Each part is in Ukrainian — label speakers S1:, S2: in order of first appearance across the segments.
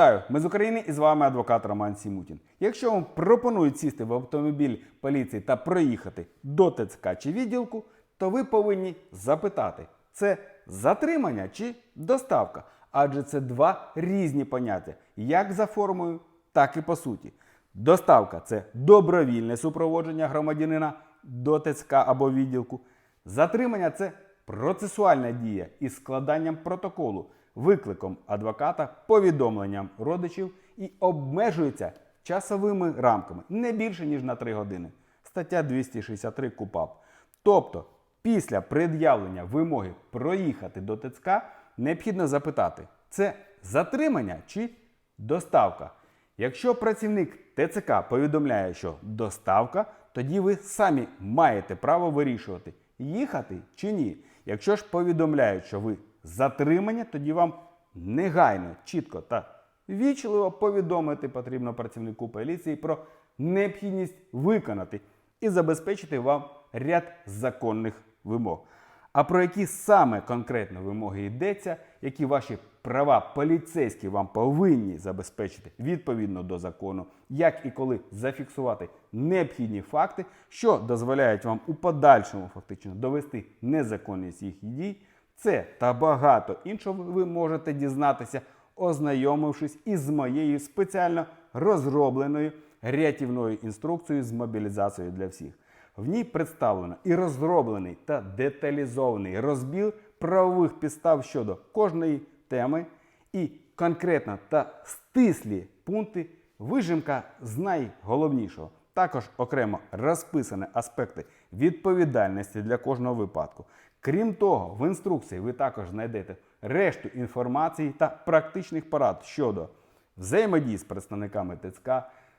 S1: Вітаю, ми з України і з вами адвокат Роман Сімутін. Якщо вам пропонують сісти в автомобіль поліції та проїхати до ТЦК чи відділку, то ви повинні запитати, це затримання чи доставка? Адже це два різні поняття, як за формою, так і по суті. Доставка це добровільне супроводження громадянина до ТЦК або відділку. Затримання це процесуальна дія із складанням протоколу, викликом адвоката, повідомленням родичів і обмежується часовими рамками не більше ніж на 3 години. Стаття 263 КУПАП. Тобто, після пред'явлення вимоги проїхати до ТЦК необхідно запитати, це затримання чи доставка. Якщо працівник ТЦК повідомляє, що доставка, тоді ви самі маєте право вирішувати, їхати чи ні. Якщо ж повідомляють, що ви затримані, тоді вам негайно, чітко та вічливо повідомити потрібно працівнику поліції про необхідність виконати і забезпечити вам ряд законних вимог. А про які саме конкретно вимоги йдеться, які ваші права поліцейські вам повинні забезпечити відповідно до закону, як і коли зафіксувати необхідні факти, що дозволяють вам у подальшому фактично довести незаконність їх дій, це та багато іншого ви можете дізнатися, ознайомившись із моєю спеціально розробленою рятівною інструкцією з мобілізацією для всіх. В ній представлено і розроблений та деталізований розбір правових підстав щодо кожної теми і конкретно та стислі пункти вижимка з найголовнішого. Також окремо розписані аспекти відповідальності для кожного випадку. Крім того, в інструкції ви також знайдете решту інформації та практичних порад щодо взаємодії з представниками ТЦК,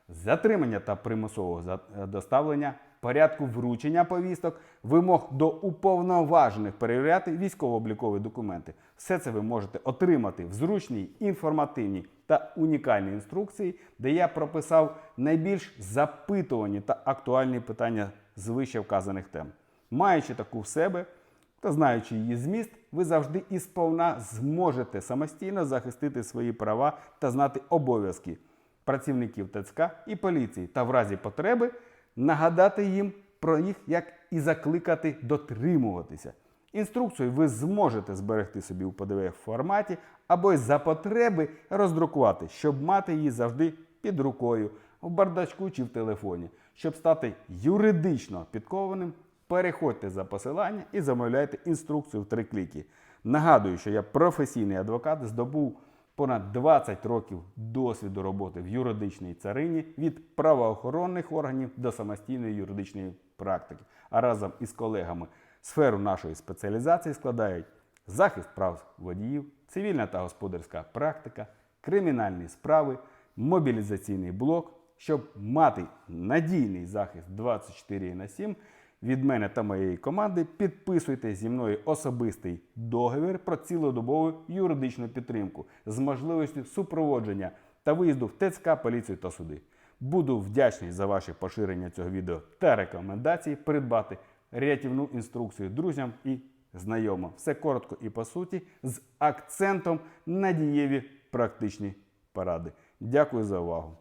S1: затримання та примусового е, доставлення, порядку вручення повісток, вимог до уповноважених перевіряти військово-облікові документи. Все це ви можете отримати в зручній, інформативній та унікальній інструкції, де я прописав найбільш запитувані та актуальні питання з вище вказаних тем. Маючи таку в себе, та знаючи її зміст, ви завжди і сповна зможете самостійно захистити свої права та знати обов'язки працівників ТЦК і поліції, та в разі потреби нагадати їм про їх, як і закликати дотримуватися. Інструкцію ви зможете зберегти собі у pdf форматі або й за потреби роздрукувати, щоб мати її завжди під рукою, в бардачку чи в телефоні. Щоб стати юридично підкованим, переходьте за посилання і замовляйте інструкцію в три кліки. Нагадую, що я професійний адвокат, здобув понад 20 років досвіду роботи в юридичній царині від правоохоронних органів до самостійної юридичної практики. А разом із колегами сферу нашої спеціалізації складають захист прав водіїв, цивільна та господарська практика, кримінальні справи, мобілізаційний блок, щоб мати надійний захист 24 на 7 від мене та моєї команди підписуйте зі мною особистий договір про цілодобову юридичну підтримку з можливістю супроводження та виїзду в ТЦК, поліцію та суди. Буду вдячний за ваше поширення цього відео та рекомендації придбати рятівну інструкцію друзям і знайомим. Все коротко і по суті, з акцентом на дієві практичні поради. Дякую за увагу.